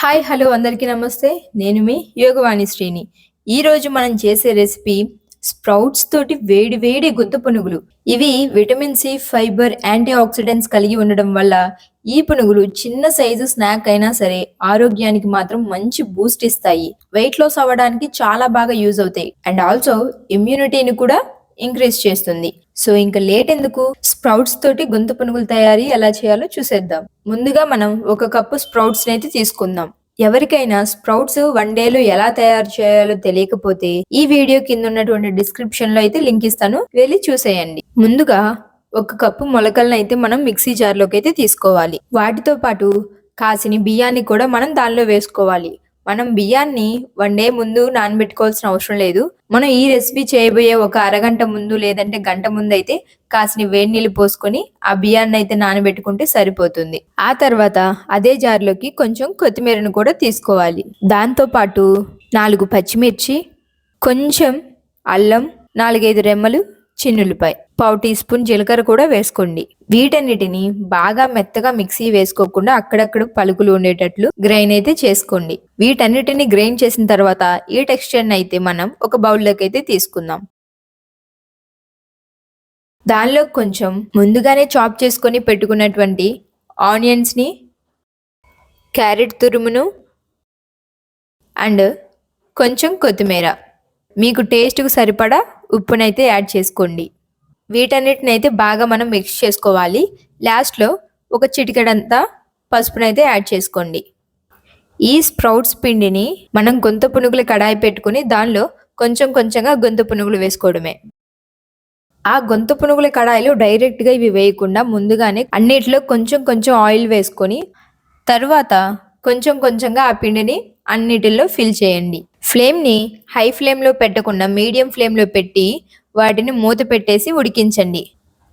Hi hello అందరికీ నమస్తే. నేను మీ యోగవాణి శ్రీని. ఈ రోజు మనం చేసే రెసిపీ స్ప్రౌట్స్ తోటి వేడి వేడి గుంత పునుగులు. ఇవి vitamin C fibre antioxidants కలిగి ఉండడం వల్ల ఈ పునుగులు చిన్న సైజు స్నాక్ అయినా సరే ఆరోగ్యానికి మాత్రం మంచి బూస్ట్ ఇస్తాయి. వెయిట్ లాస్ అవ్వడానికి చాలా బాగా యూజ్ అవుతాయి. అండ్ ఆల్సో ఇమ్యూనిటీని కూడా ఇంక్రీజ్ చేస్తుంది. సో ఇంకా లేట్ ఎందుకు? స్ప్రౌట్స్ తోటి గుంత పునుగుల తయారీ ఎలా చేయాలో చూసేద్దాం. ముందుగా మనం ఒక కప్పు స్ప్రౌట్స్ అయితే తీసుకుందాం. ఎవరికైనా స్ప్రౌట్స్ వన్ డేలో ఎలా తయారు చేయాలో తెలియకపోతే ఈ వీడియో కింద ఉన్నటువంటి డిస్క్రిప్షన్లో అయితే లింక్ ఇస్తాను. వెళ్ళి చూసేయండి. ముందుగా ఒక కప్పు మొలకలను అయితే మనం మిక్సీ జార్లోకి అయితే తీసుకోవాలి. వాటితో పాటు కాసిన బియ్యాన్ని కూడా మనం దానిలో వేసుకోవాలి. మనం బియ్యాన్ని వన్ డే ముందు నానబెట్టుకోవాల్సిన అవసరం లేదు. మనం ఈ రెసిపీ చేయబోయే ఒక అరగంట ముందు లేదంటే గంట ముందు అయితే కాసిన వేడి నీళ్ళు పోసుకొని ఆ బియ్యాన్ని అయితే నానబెట్టుకుంటే సరిపోతుంది. ఆ తర్వాత అదే జార్లోకి కొంచెం కొత్తిమీరను కూడా తీసుకోవాలి. దాంతో పాటు నాలుగు పచ్చిమిర్చి కొంచెం అల్లం నాలుగైదు రెమ్మలు చిన్నులపాయ పావు టీ స్పూన్ జీలకర్ర కూడా వేసుకోండి. వీటన్నిటిని బాగా మెత్తగా మిక్సీ వేసుకోకుండా అక్కడక్కడ పలుకులు ఉండేటట్లు గ్రైండ్ అయితే చేసుకోండి. వీటన్నిటిని గ్రైండ్ చేసిన తర్వాత ఈ టెక్స్చర్ని అయితే మనం ఒక బౌల్లోకి అయితే తీసుకుందాం. దానిలో కొంచెం ముందుగానే చాప్ చేసుకొని పెట్టుకున్నటువంటి ఆనియన్స్ని క్యారెట్ తురుమును అండ్ కొంచెం కొత్తిమీర. మీకు టేస్ట్కు సరిపడా ఉప్పునైతే యాడ్ చేసుకోండి. వీటన్నిటిని అయితే బాగా మనం మిక్స్ చేసుకోవాలి. లాస్ట్లో ఒక చిటికెడంతా పసుపునైతే యాడ్ చేసుకోండి. ఈ స్ప్రౌట్స్ పిండిని మనం గొంత పునుగులు కడాయి పెట్టుకుని దానిలో కొంచెం కొంచెంగా గొంత పునుగులు వేసుకోవడమే. ఆ గొంత పునుగుల కడాయిలో డైరెక్ట్గా ఇవి వేయకుండా ముందుగానే అన్నిటిలో కొంచెం కొంచెం ఆయిల్ వేసుకొని తర్వాత కొంచెం కొంచెంగా ఆ పిండిని అన్నిటిలో ఫిల్ చేయండి. ఫ్లేమ్ని హై ఫ్లేమ్లో పెట్టకుండా మీడియం ఫ్లేమ్లో పెట్టి వాటిని మూత పెట్టేసి ఉడికించండి.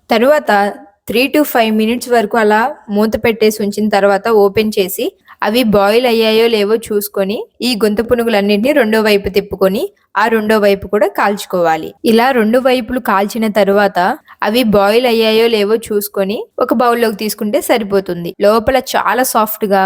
తరువాత త్రీ టు ఫైవ్ మినిట్స్ వరకు అలా మూత పెట్టేసి ఉంచిన తర్వాత ఓపెన్ చేసి అవి బాయిల్ అయ్యాయో లేవో చూసుకొని ఈ గొంతు పునుగులన్నింటినీ రెండో వైపు తిప్పుకొని ఆ రెండో వైపు కూడా కాల్చుకోవాలి. ఇలా రెండు వైపులు కాల్చిన తరువాత అవి బాయిల్ అయ్యాయో లేవో చూసుకొని ఒక బౌల్లోకి తీసుకుంటే సరిపోతుంది. లోపల చాలా సాఫ్ట్గా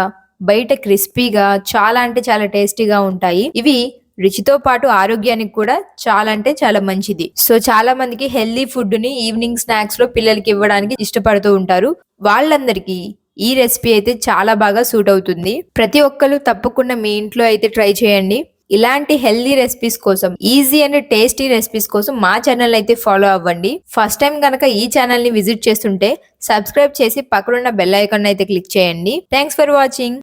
బయట క్రిస్పీగా చాలా అంటే చాలా టేస్టీగా ఉంటాయి. ఇవి రుచితో పాటు ఆరోగ్యానికి కూడా చాలా అంటే చాలా మంచిది. సో చాలా మందికి హెల్దీ ఫుడ్ని ఈవినింగ్ స్నాక్స్లో పిల్లలకి ఇవ్వడానికి ఇష్టపడుతూ ఉంటారు. వాళ్ళందరికీ ఈ రెసిపీ అయితే చాలా బాగా సూట్ అవుతుంది. ప్రతి ఒక్కరు తప్పకుండా మీ ఇంట్లో అయితే ట్రై చేయండి. ఇలాంటి హెల్దీ రెసిపీస్ కోసం ఈజీ అండ్ టేస్టీ రెసిపీస్ కోసం మా ఛానల్ అయితే ఫాలో అవ్వండి. ఫస్ట్ టైం కనుక ఈ ఛానల్ని విజిట్ చేస్తుంటే సబ్స్క్రైబ్ చేసి పక్కనున్న బెల్ ఐకాన్ అయితే క్లిక్ చేయండి. Thanks for watching.